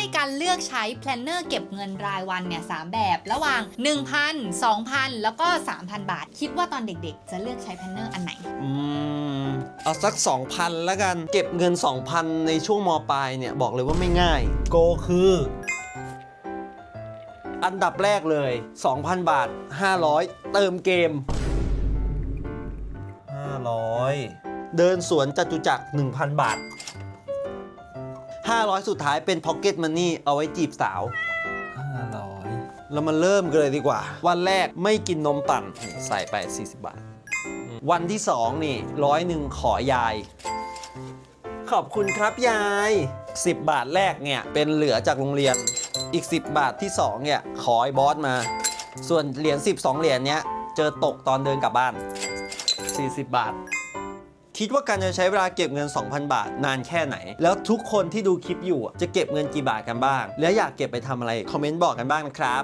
ให้การเลือกใช้แพลนเนอร์เก็บเงินรายวันเนี่ยสามแบบระหว่าง 1,000 2,000 แล้วก็ 3,000 บาท คิดว่าตอนเด็กๆ จะเลือกใช้แพลนเนอร์อันไหน อืม เอาสัก 2,000 แล้วกัน เก็บเงิน 2,000 ในช่วงมปลายเนี่ย บอกเลยว่าไม่ง่าย โกคือ อันดับแรกเลย 2,000 บาท 500 เติมเกม 500 เดินสวนจตุจักร1,000 บาท 500 สุดท้ายเป็น Pocket Money เอาไว้จีบสาว 500 เรามาเริ่มกันเลยดีกว่า วันแรกไม่กินนมปั่นนี่ใส่ไป 40 บาท วันที่ 2 นี่ร้อยหนึ่งขอยาย ขอบคุณครับยาย 10 บาทแรกเนี่ยเป็นเหลือจากโรงเรียนอีก 10 บาทที่ 2 เนี่ย ขอไอ้บอสมา ส่วนเหรียญ12เหรียญเนี้ย เจอตกตอนเดินกลับบ้าน 40 บาท คิดว่าการจะใช้เวลาเก็บเงิน 2,000 บาท นานแค่ไหน แล้วทุกคนที่ดูคลิปอยู่จะเก็บเงินกี่บาทกันบ้าง แล้วอยากเก็บไปทำอะไรคอมเมนต์บอกกันบ้างนะครับ